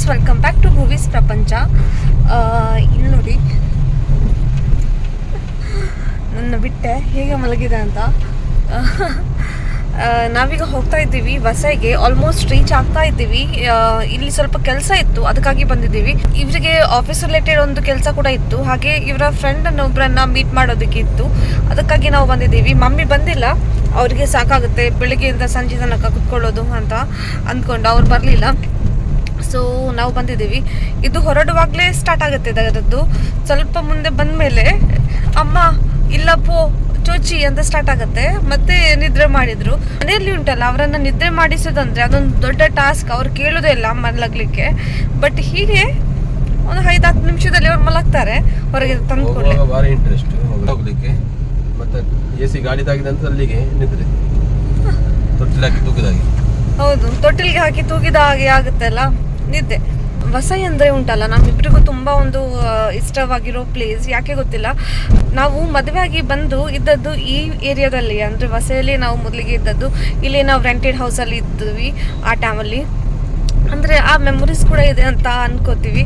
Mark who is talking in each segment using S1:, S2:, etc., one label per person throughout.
S1: Friends welcome back to movies ಪ್ರಪಂಚ ಇಲ್ಲಿ ನೋಡಿ. ನನ್ನ ಬಿಟ್ಟೆ, ಹೇಗೆ ಮಲಗಿದೆ ಅಂತ. ನಾವೀಗ ಹೋಗ್ತಾ ಇದ್ದೀವಿ, ವಸೈಗೆ ಆಲ್ಮೋಸ್ಟ್ ರೀಚ್ ಆಗ್ತಾ ಇದ್ದೀವಿ. ಇಲ್ಲಿ ಸ್ವಲ್ಪ ಕೆಲಸ ಇತ್ತು, ಅದಕ್ಕಾಗಿ ಬಂದಿದ್ದೀವಿ. ಇವರಿಗೆ ಆಫೀಸ್ ರಿಲೇಟೆಡ್ ಒಂದು ಕೆಲಸ ಕೂಡ ಇತ್ತು. ಹಾಗೆ ಇವರ ಫ್ರೆಂಡ್ ಒಬ್ಬರನ್ನ ಮೀಟ್ ಮಾಡೋದಕ್ಕೆ ಇತ್ತು. ಅದಕ್ಕಾಗಿ ನಾವು ಬಂದಿದ್ದೀವಿ. ಮಮ್ಮಿ ಬಂದಿಲ್ಲ, ಅವರಿಗೆ ಸಾಕಾಗುತ್ತೆ, ಬೆಳಿಗ್ಗೆಯಿಂದ ಸಂಜೆ ತನಕ ಕುತ್ಕೊಳ್ಳೋದು ಅಂತ ಅಂದ್ಕೊಂಡು, ಅವ್ರು ಬರಲಿಲ್ಲ. ಸೊ ನಾವು ಬಂದಿದ್ದೀವಿ. ಇದು ಹೊರಡುವಾಗಲೇ ಸ್ಟಾರ್ಟ್ ಆಗುತ್ತೆ ಅದರದ್ದು ಸ್ವಲ್ಪ ಮುಂದೆ ಬಂದ ಮೇಲೆ ಅಮ್ಮ ಇಲ್ಲಪ್ಪೋ ಪೋ ಚೋಚಿ ಅಂತ ಸ್ಟಾರ್ಟ್ ಆಗುತ್ತೆ. ಮತ್ತೆ ನಿದ್ರೆ ಮಾಡಿದ್ರು. ಮನೆಯಲ್ಲಿ ಉಂಟಲ್ಲ ಅವರನ್ನ ನಿದ್ರೆ ಮಾಡಿಸೋದಂದ್ರೆ ಅದೊಂದು ದೊಡ್ಡ ಟಾಸ್ಕ್ ಅವ್ರು ಕೇಳೋದೇ ಇಲ್ಲ ಮಲಗಲಿಕ್ಕೆ. ಬಟ್ ಹೀಗೆ ಒಂದು ಐದು ಹತ್ತು ನಿಮಿಷದಲ್ಲಿ ಅವ್ರು ಮಲಗ್ತಾರೆ. ಹೊರಗೆ ತಂದು ಕೊಡ್ಲಿ.
S2: ಹೋಗುವಾಗ ಭಾರಿ ಇಂಟ್ರೆಸ್ಟ್ ಹೋಗ್ಲಿಕ್ಕೆ. ಮತ್ತೆ ಎ ಸಿ ಗಾಡಿ ತಾಗಿದಂತ ಅಲ್ಲಿಗೆ ನಿದ್ರೆ. ತೊಟ್ಟಿಲಾಕಿ ತೂಗಿದಾಗಿ
S1: ಹೌದು ತೊಟ್ಟಿಲಿಗೆ ಹಾಕಿ ತೂಗಿದ ಹಾಗೆ ಆಗುತ್ತಲ್ಲ. ನಿದ್ದೆ ವಸೈ ಅಂದರೆ ಉಂಟಲ್ಲ ನಮ್ಮಿಬ್ಬರಿಗೂ ತುಂಬ ಒಂದು ಇಷ್ಟವಾಗಿರೋ ಪ್ಲೇಸ್ ಯಾಕೆ ಗೊತ್ತಿಲ್ಲ. ನಾವು ಮದುವೆ ಆಗಿ ಬಂದು ಇದ್ದದ್ದು ಈ ಏರಿಯಾದಲ್ಲಿ ಅಂದರೆ ವಸೈಯಲ್ಲಿ ನಾವು ಮೊದಲಿಗೆ ಇದ್ದದ್ದು. ಇಲ್ಲಿ ನಾವು ರೆಂಟೆಡ್ ಹೌಸಲ್ಲಿ ಇದ್ವಿ, ಆ ಟೈಮಲ್ಲಿ ಅಂದರೆ ಆ ಮೆಮೊರೀಸ್ ಕೂಡ ಇದೆ ಅಂತ ಅನ್ಕೋತೀವಿ.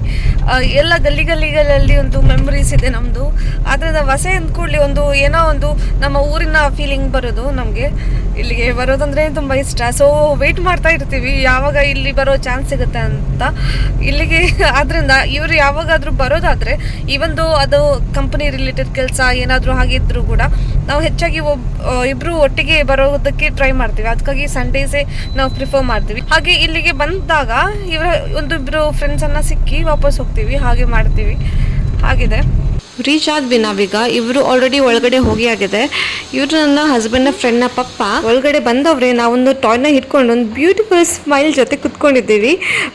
S1: ಎಲ್ಲ ಗಲ್ಲಿ ಗಲ್ಲಿಗಳಲ್ಲಿ ಒಂದು ಮೆಮೊರೀಸ್ ಇದೆ ನಮ್ಮದು ಆದ್ದರಿಂದ ವಸೆ ಅಂದ್ಕೊಳ್ಳಿ, ಒಂದು ಏನೋ ಒಂದು ನಮ್ಮ ಊರಿನ ಫೀಲಿಂಗ್ ಬರೋದು ನಮಗೆ. ಇಲ್ಲಿಗೆ ಬರೋದಂದ್ರೆ ತುಂಬ ಇಷ್ಟ. ಸೊ ವೆಯ್ಟ್ ಮಾಡ್ತಾ ಇರ್ತೀವಿ. ಯಾವಾಗ ಇಲ್ಲಿ ಬರೋ ಚಾನ್ಸ್ ಸಿಗುತ್ತೆ ಅಂತ. ಇಲ್ಲಿಗೆ ಆದ್ದರಿಂದ ಇವರು ಯಾವಾಗಾದರೂ ಬರೋದಾದರೆ ಈವೊಂದು ಅದು ಕಂಪನಿ ರಿಲೇಟೆಡ್ ಕೆಲಸ ಏನಾದರೂ ಹಾಗಿದ್ರು ಕೂಡ, ನಾವು ಹೆಚ್ಚಾಗಿ ಒಬ್ ಇಬ್ಬರು ಒಟ್ಟಿಗೆ ಬರೋದಕ್ಕೆ ಟ್ರೈ ಮಾಡ್ತೀವಿ. ಅದಕ್ಕಾಗಿ ಸಂಡೇಸೇ ನಾವು ಪ್ರಿಫರ್ ಮಾಡ್ತೀವಿ. ಹಾಗೆ ಇಲ್ಲಿಗೆ ಬಂದಾಗ ಇವರ, ಒಂದಿಬ್ರು ಫ್ರೆಂಡ್ಸನ್ನು ಸಿಕ್ಕಿ ವಾಪಸ್ ಹೋಗ್ತೀವಿ. ಹಾಗೆ ಮಾಡ್ತೀವಿ. ಹಾಗಿದೆ. ರೀಚ್ ಆದ್ವಿ ನಾವೀಗ. ಇವರು ಆಲ್ರೆಡಿ ಒಳಗಡೆ ಹೋಗಿ ಆಗಿದೆ. ಇವರು ನನ್ನ ಹಸ್ಬೆಂಡ್ನ ಫ್ರೆಂಡ್ನ ಪಪ್ಪ. ಒಳಗಡೆ ಬಂದವ್ರೆ ನಾವೊಂದು ಟಾಯ್ನ ಹಿಡ್ಕೊಂಡು ಒಂದು ಬ್ಯೂಟಿಫುಲ್ ಸ್ಮೈಲ್ ಜೊತೆ ಕುತ್ಕೊಂಡಿದ್ದೀವಿ.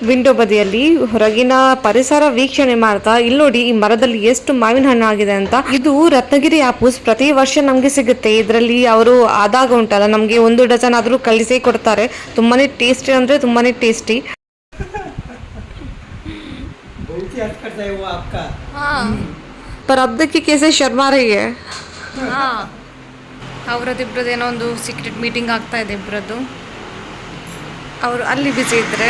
S1: ವಿಂಡೋ ಬದಿಯಲ್ಲಿ. ಹೊರಗಿನ ಪರಿಸರ ವೀಕ್ಷಣೆ ಮಾಡ್ತಾ ಇಲ್ಲಿ ನೋಡಿ ಈ ಮರದಲ್ಲಿ ಎಷ್ಟು ಮಾವಿನ ಹಣ್ಣು ಆಗಿದೆ ಅಂತ. ಇದು ರತ್ನಗಿರಿ ಆಪೂಸ್ ಪ್ರತಿ ವರ್ಷ ನಮಗೆ ಸಿಗುತ್ತೆ. ಇದರಲ್ಲಿ ಅವರು ಆದಾಗ ಉಂಟಲ್ಲ ನಮಗೆ ಒಂದು ಡಜನ್ ಆದರೂ ಕಳಿಸಿ ಕೊಡ್ತಾರೆ. ತುಂಬಾನೇ ಟೇಸ್ಟಿ ಅಂದರೆ ತುಂಬಾನೇ ಟೇಸ್ಟಿ
S3: ಹಾಂ.
S1: पर अब देखिए कैसे शर्मा रही है ಅವರದಿಬ್ರದ್ದು ಏನೋ ಒಂದು ಸೀಕ್ರೆಟ್ ಮೀಟಿಂಗ್ ಆಗ್ತಾ ಇದೆ ಇಬ್ಬರದ್ದು ಅವರು ಅಲ್ಲಿ ಬಿಸಿ ಇದ್ರೆ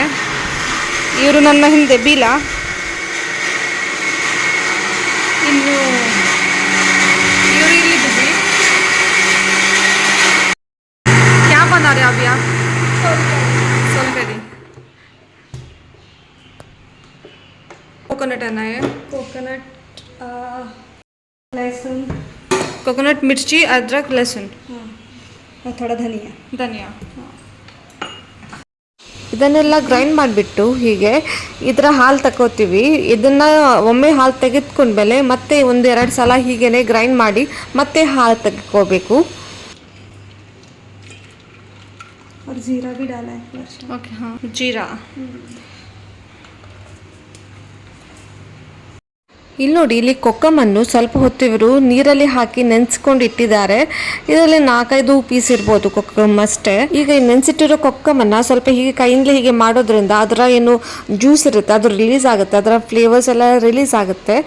S1: ಇವರು ನನ್ನ ಹಿಂದೆ ಬೀಲ ಇನ್ನು ಇವರು ಇಲ್ಲಿ ಬಿಸಿ क्या बना रहे अभी आप सोलकढ़ी कोकोनट है ना ये
S4: कोकोनट लहसुन
S1: कोकोनट मिर्ची अदरक लहसुन
S4: हाँ और थोड़ा धनिया
S1: ಧನಿಯಾ ಇದನ್ನೆಲ್ಲ ಗ್ರೈಂಡ್ ಮಾಡಿಬಿಟ್ಟು ಹೀಗೆ ಇದರ ಹಾಲು ತಗೋತೀವಿ ಇದನ್ನ ಒಮ್ಮೆ ಹಾಲು ತೆಗೆದುಕೊಂಡ್ಮೇಲೆ ಮತ್ತೆ ಒಂದು ಎರಡು ಸಲ ಹೀಗೇನೆ ಗ್ರೈಂಡ್ ಮಾಡಿ ಮತ್ತೆ ಹಾಲು ತೆಗೆದುಕೋಬೇಕು
S4: और जीरा भी डाला है वर्षा
S1: ಓಕೆ ಹಾಂ ಜೀರಾ ಇಲ್ಲಿ ನೋಡಿ ಇಲ್ಲಿ ಕೊಕ್ಕಮನ್ನು ಸ್ವಲ್ಪ ಹೊತ್ತು ಇವರು ನೀರಲ್ಲಿ ಹಾಕಿ ನೆನೆಸ್ಕೊಂಡು ಇಟ್ಟಿದ್ದಾರೆ ಇದರಲ್ಲಿ ನಾಲ್ಕೈದು ಪೀಸ್ ಇರ್ಬೋದು ಕೊಕ್ಕಮ್ ಅಷ್ಟೇ. ಈಗ ಈ ನೆನೆಸಿಟ್ಟಿರೋ ಕೊಕ್ಕಮನ್ನ ಸ್ವಲ್ಪ ಹೀಗೆ ಕೈಯಿಂದಲೇ ಹೀಗೆ ಮಾಡೋದ್ರಿಂದ ಅದರ ಏನು ಜ್ಯೂಸ್ ಇರುತ್ತೆ ಅದು ರಿಲೀಸ್ ಆಗುತ್ತೆ ಅದರ ಫ್ಲೇವರ್ಸ್ ಎಲ್ಲ ರಿಲೀಸ್ ಆಗುತ್ತೆ.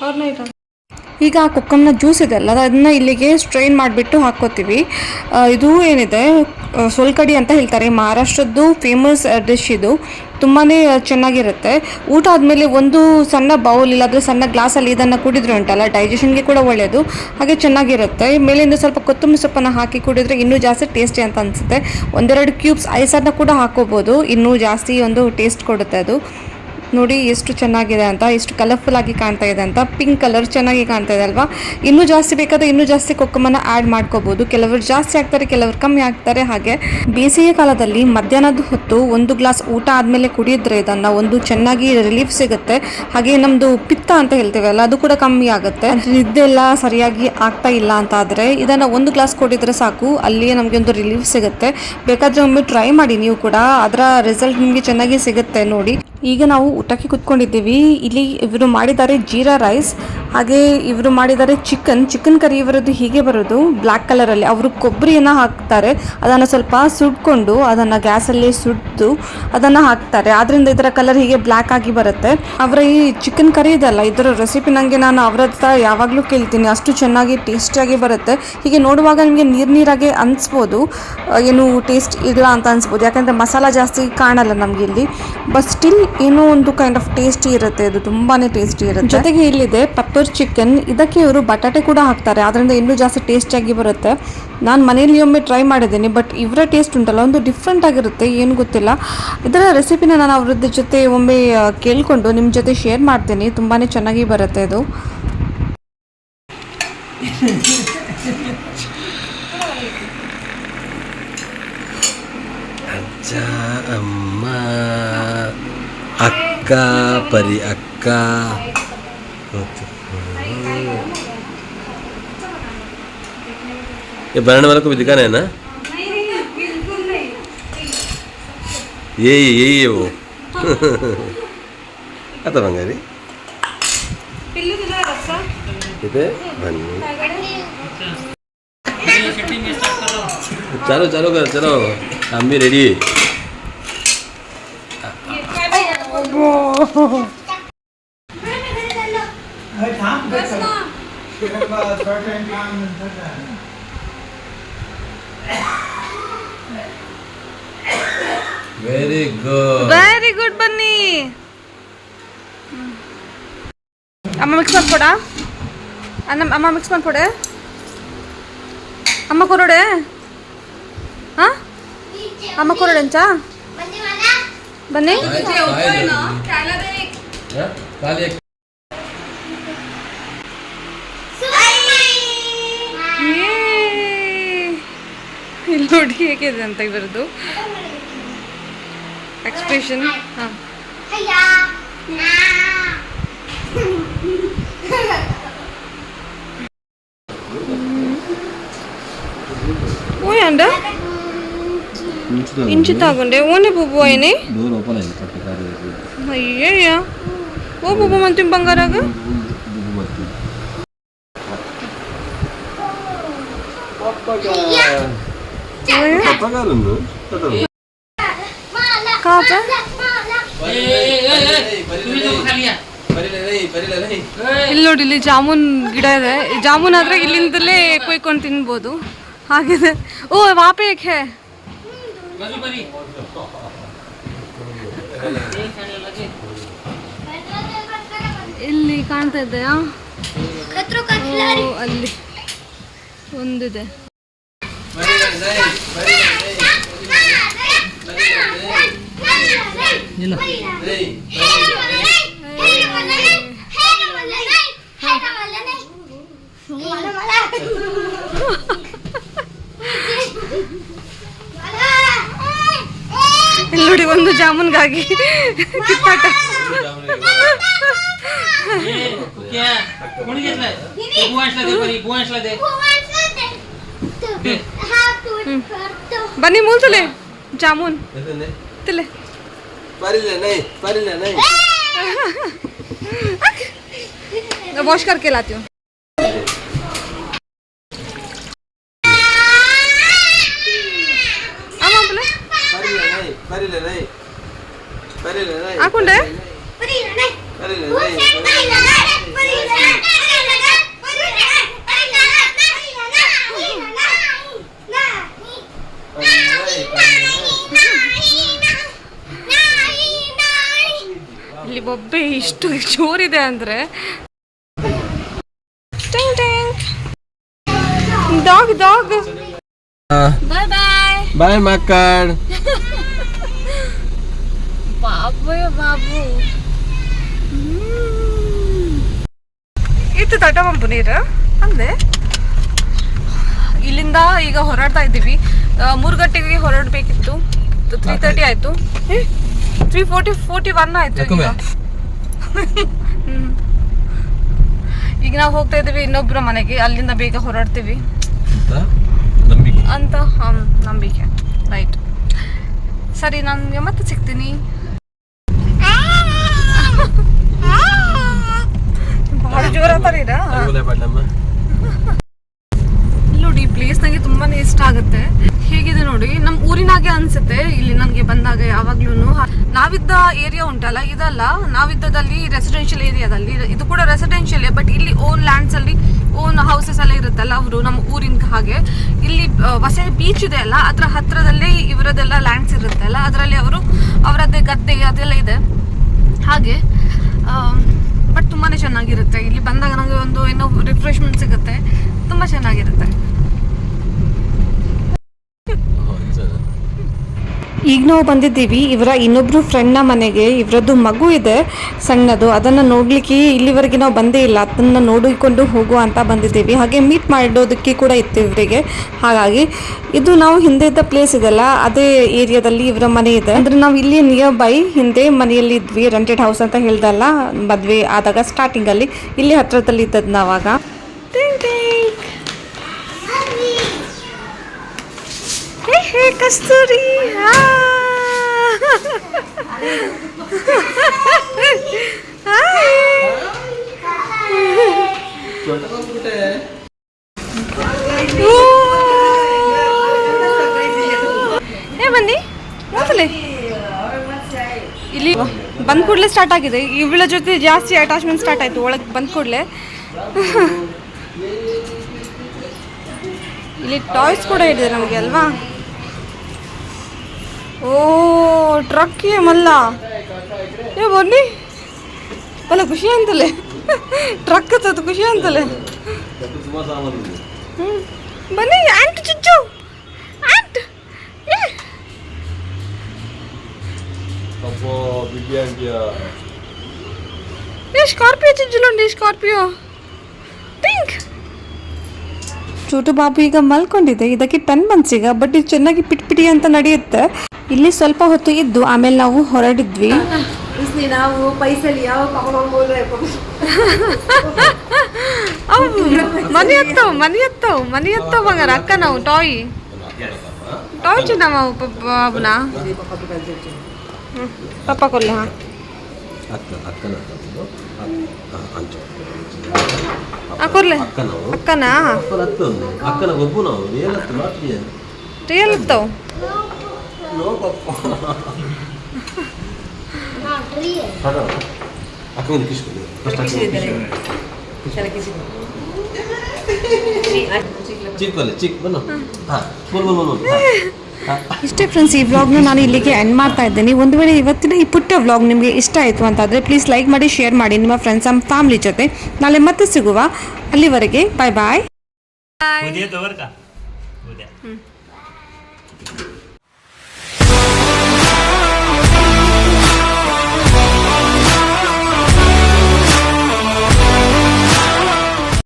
S1: ಹಾಂ ಈಗ ಆ ಕುಕ್ಕಮ್ನ ಜ್ಯೂಸ್ ಇದೆಲ್ಲ ಅದನ್ನ ಇಲ್ಲಿಗೆ ಸ್ಟ್ರೈನ್ ಮಾಡಿಬಿಟ್ಟು ಹಾಕ್ಕೋತೀವಿ. ಇದು ಏನಿದೆ ಸೋಲ್ಕಡಿ ಅಂತ ಹೇಳ್ತಾರೆ. ಮಹಾರಾಷ್ಟ್ರದ್ದು ಫೇಮಸ್ ಡಿಶ್ ಇದು. ತುಂಬಾ ಚೆನ್ನಾಗಿರುತ್ತೆ. ಊಟ ಆದಮೇಲೆ ಒಂದು ಸಣ್ಣ ಬೌಲ್ ಇಲ್ಲಾದರೆ ಸಣ್ಣ ಗ್ಲಾಸಲ್ಲಿ ಇದನ್ನು ಕುಡಿದ್ರೆ ಉಂಟಲ್ಲ ಡೈಜೆಷನ್ಗೆ ಕೂಡ ಒಳ್ಳೆಯದು ಹಾಗೆ ಚೆನ್ನಾಗಿರುತ್ತೆ. ಮೇಲಿಂದ ಸ್ವಲ್ಪ ಕೊತ್ತಂಬರಿ ಸೊಪ್ಪನ್ನು ಹಾಕಿ ಕುಡಿದ್ರೆ ಇನ್ನೂ ಜಾಸ್ತಿ ಟೇಸ್ಟಿ ಅಂತ ಅನಿಸುತ್ತೆ. ಒಂದೆರಡು ಕ್ಯೂಬ್ಸ್ ಐಸನ್ನು ಕೂಡ ಹಾಕೋಬೋದು ಇನ್ನೂ ಜಾಸ್ತಿ ಒಂದು ಟೇಸ್ಟ್ ಕೊಡುತ್ತೆ ಅದು. ನೋಡಿ ಎಷ್ಟು ಚೆನ್ನಾಗಿದೆ ಅಂತ, ಎಷ್ಟು ಕಲರ್ಫುಲ್ ಆಗಿ ಕಾಣ್ತಾ ಇದೆ ಅಂತ ಪಿಂಕ್ ಕಲರ್ ಚೆನ್ನಾಗಿ ಕಾಣ್ತಾ ಇದೆ ಅಲ್ವಾ? ಇನ್ನೂ ಜಾಸ್ತಿ ಬೇಕಾದ್ರೆ ಇನ್ನೂ ಜಾಸ್ತಿ ಕೊಕ್ಕಮನ್ನ ಆ್ಯಡ್ ಮಾಡ್ಕೋಬಹುದು ಕೆಲವರು ಜಾಸ್ತಿ ಆಗ್ತಾರೆ ಕೆಲವರು ಕಮ್ಮಿ ಆಗ್ತಾರೆ ಹಾಗೆ ಬೇಸಿಗೆ ಕಾಲದಲ್ಲಿ ಮಧ್ಯಾಹ್ನದ ಹೊತ್ತು ಒಂದು ಗ್ಲಾಸ್ ಊಟ ಆದಮೇಲೆ ಕುಡಿದ್ರೆ ಇದನ್ನ ಒಂದು ಚೆನ್ನಾಗಿ ರಿಲೀಫ್ ಸಿಗುತ್ತೆ. ಹಾಗೆ ನಮ್ಮದು ಪಿತ್ತ ಅಂತ ಹೇಳ್ತೀವಲ್ಲ, ಅದು ಕೂಡ ಕಮ್ಮಿ ಆಗುತ್ತೆ. ನಿದ್ದೆ ಎಲ್ಲ ಸರಿಯಾಗಿ ಆಗ್ತಾ ಇಲ್ಲ ಅಂತ ಆದರೆ ಇದನ್ನ ಒಂದು ಗ್ಲಾಸ್ ಕುಡಿದ್ರೆ ಸಾಕು, ಅಲ್ಲಿಯೇ ನಮಗೆ ಒಂದು ರಿಲೀಫ್ ಸಿಗುತ್ತೆ. ಬೇಕಾದ್ರೆ ಒಮ್ಮೆ ಟ್ರೈ ಮಾಡಿ ನೀವು ಕೂಡ, ಅದರ ರಿಸಲ್ಟ್ ನಿಮಗೆ ಚೆನ್ನಾಗಿ ಸಿಗುತ್ತೆ ನೋಡಿ. ಈಗ ನಾವು ಊಟಕ್ಕೆ ಕುತ್ಕೊಂಡಿದ್ದೀವಿ. ಇಲ್ಲಿ ಇವರು ಮಾಡಿದ್ದಾರೆ ಜೀರಾ ರೈಸ್. ಹಾಗೆ ಇವರು ಮಾಡಿದ್ದಾರೆ ಚಿಕನ್ ಚಿಕನ್ ಕರಿ ಇವರದ್ದು ಹೀಗೆ ಬರೋದು. ಬ್ಲ್ಯಾಕ್ ಕಲರಲ್ಲಿ ಅವರು ಕೊಬ್ಬರಿಯನ್ನು ಹಾಕ್ತಾರೆ. ಅದನ್ನು ಸ್ವಲ್ಪ ಸುಡ್ಕೊಂಡು ಅದನ್ನು ಗ್ಯಾಸಲ್ಲಿ ಸುಟ್ಟು ಅದನ್ನು ಹಾಕ್ತಾರೆ. ಆದ್ರಿಂದ ಇದರ ಕಲರ್ ಹೀಗೆ ಬ್ಲ್ಯಾಕ್ ಆಗಿ ಬರುತ್ತೆ. ಅವರ ಈ ಚಿಕನ್ ಕರಿ ಇದಲ್ಲ ಇದರ ರೆಸಿಪಿ ನನಗೆ ನಾನು ಅವರ ಹತ್ರ ಯಾವಾಗಲೂ ಕೇಳ್ತೀನಿ. ಅಷ್ಟು ಚೆನ್ನಾಗಿ ಟೇಸ್ಟಿಯಾಗಿ ಬರುತ್ತೆ. ಹೀಗೆ ನೋಡುವಾಗ ನಿಮಗೆ ನೀರು ನೀರಾಗೆ ಅನಿಸ್ಬೋದು. ಏನು ಟೇಸ್ಟ್ ಇಲ್ಲ ಅಂತ ಅನ್ಸ್ಬೋದು. ಯಾಕಂದರೆ ಮಸಾಲ ಜಾಸ್ತಿ ಕಾಣಲ್ಲ ನಮಗೆ ಇಲ್ಲಿ. ಬಟ್ ಸ್ಟಿಲ್ ಏನೋ ಒಂದು ಕೈಂಡ್ ಆಫ್ ಟೇಸ್ಟಿ ಇರುತ್ತೆ. ಅದು ತುಂಬಾ ಟೇಸ್ಟಿ ಇರುತ್ತೆ. ಜೊತೆಗೆ ಇಲ್ಲಿದೆ ಪೆಪ್ಪರ್ ಚಿಕನ್ ಇದಕ್ಕೆ ಇವರು ಬಟಾಟೆ ಕೂಡ ಹಾಕ್ತಾರೆ. ಅದರಿಂದ ಇನ್ನೂ ಜಾಸ್ತಿ ಟೇಸ್ಟಿಯಾಗಿ ಬರುತ್ತೆ. ನಾನು ಮನೆಯಲ್ಲಿ ಒಮ್ಮೆ ಟ್ರೈ ಮಾಡಿದ್ದೀನಿ ಬಟ್ ಇವರ ಟೇಸ್ಟ್ ಉಂಟಲ್ಲ, ಒಂದು ಡಿಫ್ರೆಂಟ್ ಆಗಿರುತ್ತೆ, ಏನು ಗೊತ್ತಿಲ್ಲ. ಇದರ ರೆಸಿಪಿನ ನಾನು ಅವ್ರದ್ದು ಜೊತೆ ಒಮ್ಮೆ ಕೇಳಿಕೊಂಡು ನಿಮ್ಮ ಜೊತೆ ಶೇರ್ ಮಾಡ್ತೀನಿ ತುಂಬಾ ಚೆನ್ನಾಗಿ ಬರುತ್ತೆ ಇದು.
S2: ಅಕ್ಕ, ಪರಿ ಅಕ್ಕ. ये बनाने वाले को भी दिखाना है ना? यही यही ये वो। आता बंगारी चलो चलो कर चलो। हम भी
S1: ready very good very good Bunny అమ్మ మిక్స్ పనిపోడా అన్న అమ్మ మిక్స్ పనిపోడే అమ్మ కూరడే?
S2: అమ్మ
S1: కూరడంచా బన్నీ ನೋಡಿ ಹೇಗಿದೆ ಅಂತ ಇವರದ್ದು ಎಕ್ಸ್ಪ್ರೆಷನ್ ಹಾಂ ಓಯ್ ಅಂಡ ఇంచు తాగుండే ఓనే బుబ్బు అయిని
S2: ಡೋರ್ ಓಪನ್ ಆಗಿದೆ ಪಟ್ಟೆ
S1: ಅಯ್ಯಯ್ಯ ಓ ಕಾಪ ಇಲ್ಲಿ ನೋಡಿ ಇಲ್ಲಿ ಜಾಮೂನ್ ಗಿಡ ಇದೆ. ಜಾಮೂನ್ ಆದ್ರೆ ಇಲ್ಲಿಂದಲೇ ಕೊಯ್ಕೊಂಡು ತಿನ್ಬೋದು. ಹಾಗಿದೆ. ಓ ವಾಪೆ ಏಕೆ? ಇಲ್ಲಿ ಕಾಣ್ತಾ ಇದೆಯಾ? ಓ, ಅಲ್ಲಿ ಒಂದಿದೆ.
S5: ये लो लुड़ी जामुन गागी
S1: ಬನ್ನಿ ಮೂಲ್ತಲೆ ಜಾಮೂನ್ ತಿಲೆ
S2: ಪರಿಲ್ಲ ನೈ ಪರಿಲ್ಲ ನೈ
S1: वॉश ಇಲ್ಲಿ ಬೊಬ್ಬೆ ಇಷ್ಟು ಜೋರಿದೆ ಅಂದ್ರೆ. Dog dog. ಬಾಯ್ ಬಾಯ್.
S2: ಬಾಯ್ ಮಕ್ಕಳ್
S1: ಬಾಬು. ಬಾಬು ಇತ್ತು ತಟ ಬಂಪು ನೀರು. ಅಂದೆ. ಇಲ್ಲಿಂದ ಈಗ ಹೊರಡ್ತಾ ಇದ್ದೀವಿ. ಮೂರು ಗಂಟೆಗೆ ಹೊರಡಬೇಕಿತ್ತು. ತ್ರೀ ತರ್ಟಿ ಆಯಿತು. ತ್ರೀ ಫೋರ್ಟಿ ಫೋರ್ಟಿ ಒನ್ ಆಯಿತು ಈಗ. ನಾವು ಹೋಗ್ತಾ ಇದ್ದೀವಿ ಇನ್ನೊಬ್ಬರ ಮನೆಗೆ ಅಲ್ಲಿಂದ ಬೇಗ ಹೊರಡ್ತೀವಿ.
S2: ಅಂತ? ನಂಬಿಕೆ?
S1: ಅಂತ ನಂಬಿಕೆ. ರೈಟ್ ಸರಿ ನಾನು ಮತ್ತೆ ಸಿಗ್ತೀನಿ. ಬಹಳ ಜೋರ ತರೀರಾ
S2: ರಂಗೋಲಿ ಬಾಡ್ಲಮ್ಮ
S1: ಇಲ್ಲಿ ನೋಡಿ ಈ ಪ್ಲೇಸ್ ನನಗೆ ತುಂಬಾನೇ ಇಷ್ಟ ಆಗುತ್ತೆ. ಹೇಗಿದೆ ನೋಡಿ ನಮ್ಮ ಊರಿನಾಗೆ ಅನ್ಸುತ್ತೆ, ಇಲ್ಲಿ ನನಗೆ ಬಂದಾಗ ಯಾವಾಗ್ಲೂ ನಾವಿದ್ದ ಏರಿಯಾ ಉಂಟಲ್ಲ, ಇದಲ್ಲ, ನಾವಿದ್ದದಲ್ಲಿ ರೆಸಿಡೆನ್ಷಿಯಲ್ ಏರಿಯಾದಲ್ಲಿ ಇದು ಕೂಡ ರೆಸಿಡೆನ್ಷಿಯಲ್ ಬಟ್ ಇಲ್ಲಿ ಓನ್ ಲ್ಯಾಂಡ್ಸ್ ಅಲ್ಲಿ ಓನ್ ಹೌಸಸ್ ಎಲ್ಲ ಇರುತ್ತಲ್ಲ ಅವರು, ನಮ್ಮ ಊರಿನ ಹಾಗೆ. ಇಲ್ಲಿ ವಸೆ ಬೀಚ್ ಇದೆ ಅಲ್ಲ, ಅದ್ರ ಹತ್ರದಲ್ಲೇ ಇವರದೆಲ್ಲ ಲ್ಯಾಂಡ್ಸ್ ಇರುತ್ತಲ್ಲ, ಅದರಲ್ಲಿ ಅವರು ಅವರದ್ದೇ ಗದ್ದೆ ಅದೆಲ್ಲ ಇದೆ. ಹಾಗೆ ಬಟ್ ತುಂಬಾ ಚೆನ್ನಾಗಿರುತ್ತೆ. ಇಲ್ಲಿ ಬಂದಾಗ ನನಗೆ ಒಂದು, ಏನೋ ರಿಫ್ರೆಶ್ಮೆಂಟ್ ಸಿಗುತ್ತೆ. ತುಂಬ ಚೆನ್ನಾಗಿರುತ್ತೆ. ಈಗ ನಾವು ಬಂದಿದ್ದೀವಿ. ಇವರ ಇನ್ನೊಬ್ರು ಫ್ರೆಂಡ್ನ ಮನೆಗೆ. ಇವರದ್ದು ಮಗು ಇದೆ, ಸಣ್ಣದು. ಅದನ್ನು ನೋಡಲಿಕ್ಕೆ ಇಲ್ಲಿವರೆಗೆ ನಾವು ಬಂದೇ ಇಲ್ಲ. ಅದನ್ನು ನೋಡಿಕೊಂಡು ಹೋಗುವ ಅಂತ ಬಂದಿದ್ದೀವಿ. ಹಾಗೆ ಮೀಟ್ ಮಾಡೋದಕ್ಕೆ ಕೂಡ ಇತ್ತು ಇವರಿಗೆ. ಹಾಗಾಗಿ ಇದು ನಾವು ಹಿಂದೆ ಇದ್ದ ಪ್ಲೇಸ್ ಇದೆಲ್ಲ. ಅದೇ ಏರಿಯಾದಲ್ಲಿ ಇವರ ಮನೆ ಇದೆ. ಅಂದರೆ ನಾವು ಇಲ್ಲಿ ನಿಯರ್ ಬೈ ಹಿಂದೆ ಮನೆಯಲ್ಲಿ ಇದ್ವಿ. ರೆಂಟೆಡ್ ಹೌಸ್ ಅಂತ ಹೇಳ್ದಲ್ಲ, ಮದುವೆ ಆದಾಗ ಸ್ಟಾರ್ಟಿಂಗಲ್ಲಿ ಇಲ್ಲಿ ಹತ್ರದಲ್ಲಿ ಇದ್ದದ್ದು ನಾವಾಗ. ಹೇ ಕಸ್ತೂರಿ ಏ ಬಂದಿ ಮೊದಲೇ ಇಲ್ಲಿ ಬಂದ್ ಕೂಡಲೇ ಸ್ಟಾರ್ಟ್ ಆಗಿದೆ. ಇವಳ ಜೊತೆ ಜಾಸ್ತಿ ಅಟ್ಯಾಚ್ಮೆಂಟ್ ಸ್ಟಾರ್ಟ್ ಆಯ್ತು. ಒಳಗೆ ಬಂದ ಕೂಡಲೇ. ಇಲ್ಲಿ ಟಾಯ್ಸ್ ಕೂಡ ಇದೆ ನಮಗೆ, ಅಲ್ವಾ? ಓ ಟ್ರಕ್ ಮಲ್ಲ. ಏ ಬನ್ನಿ. ಬಲ್ಲ ಖುಷಿ ಅಂತಲೇ. ಟ್ರಕ್ ಹತ್ತದು ಖುಷಿ ಅಂತಲೇ. ಹ್ಞೂ ಬನ್ನಿ ಆಂಟ್ ಚುಚ್ಚು. ಆಂಟ್. ಏ. ಸ್ಕಾರ್ಪಿಯೋ ಚುಚ್ಚುಲುಂಡಿ ಸ್ಕಾರ್ಪಿಯೋ. ಪಿಂಕ್. ಚೂಟು ಬಾಬು ಈಗ ಮಲ್ಕೊಂಡಿದೆ. ಇದಕ್ಕೆ ಪೆನ್ ಮಂತ್ಸ್ ಈಗ ಬಟ್ ಇದು ಚೆನ್ನಾಗಿ ಪಿಟ್ ಪಿಟಿ ಅಂತ ನಡೆಯುತ್ತೆ. ಇಲ್ಲಿ ಸ್ವಲ್ಪ ಹೊತ್ತು ಇದ್ದು ಆಮೇಲೆ ನಾವು ಹೊರಡಿದ್ವಿ.
S4: ನಾವು ಪೈಸಲಿ ಯಾವ
S1: ಅವು ಮನಿ ಹತ್ತವು ಮನೆ ಹತ್ತವು ಮನೆ ಹತ್ತವು ಮಗರ ಅಕ್ಕ ನಾವು ಟಾಯ್. ಟಾಯ್ ಚಿನ್ನಮ್ಮ ಬಾಬುನ ಪಪ್ಪ ಕೊಲ್ಲ ಹಾ. ಕೊರ್ಲೆ ಅಕ್ಕನಾ
S2: ಅಕ್ಕನ?
S1: ರಿಯಲ್ ಹತ್ತವು
S2: ಅಕ್ಕ ಒಂದು ಕಿಶ್ ಕೊಡಿ
S1: ಇಷ್ಟೇ ಫ್ರೆಂಡ್ಸ್ ಈ ವ್ಲಾಗ್ನ ನಾನು ಇಲ್ಲಿಗೆ ಎಂಡ್ ಮಾಡ್ತಾ ಇದ್ದೀನಿ. ಒಂದು ವೇಳೆ ಇವತ್ತಿನ ಈ ಪುಟ್ಟ ವ್ಲಾಗ್ ನಿಮಗೆ ಇಷ್ಟ ಆಯಿತು ಅಂತಾದರೆ ಪ್ಲೀಸ್ ಲೈಕ್ ಮಾಡಿ ಶೇರ್ ಮಾಡಿ ನಿಮ್ಮ ಫ್ರೆಂಡ್ಸ್ ಆ್ಯಂಡ್ ಫ್ಯಾಮಿಲಿ ಜೊತೆ. ನಾಳೆ ಮತ್ತೆ ಸಿಗುವ. ಅಲ್ಲಿವರೆಗೆ ಬಾಯ್ ಬಾಯ್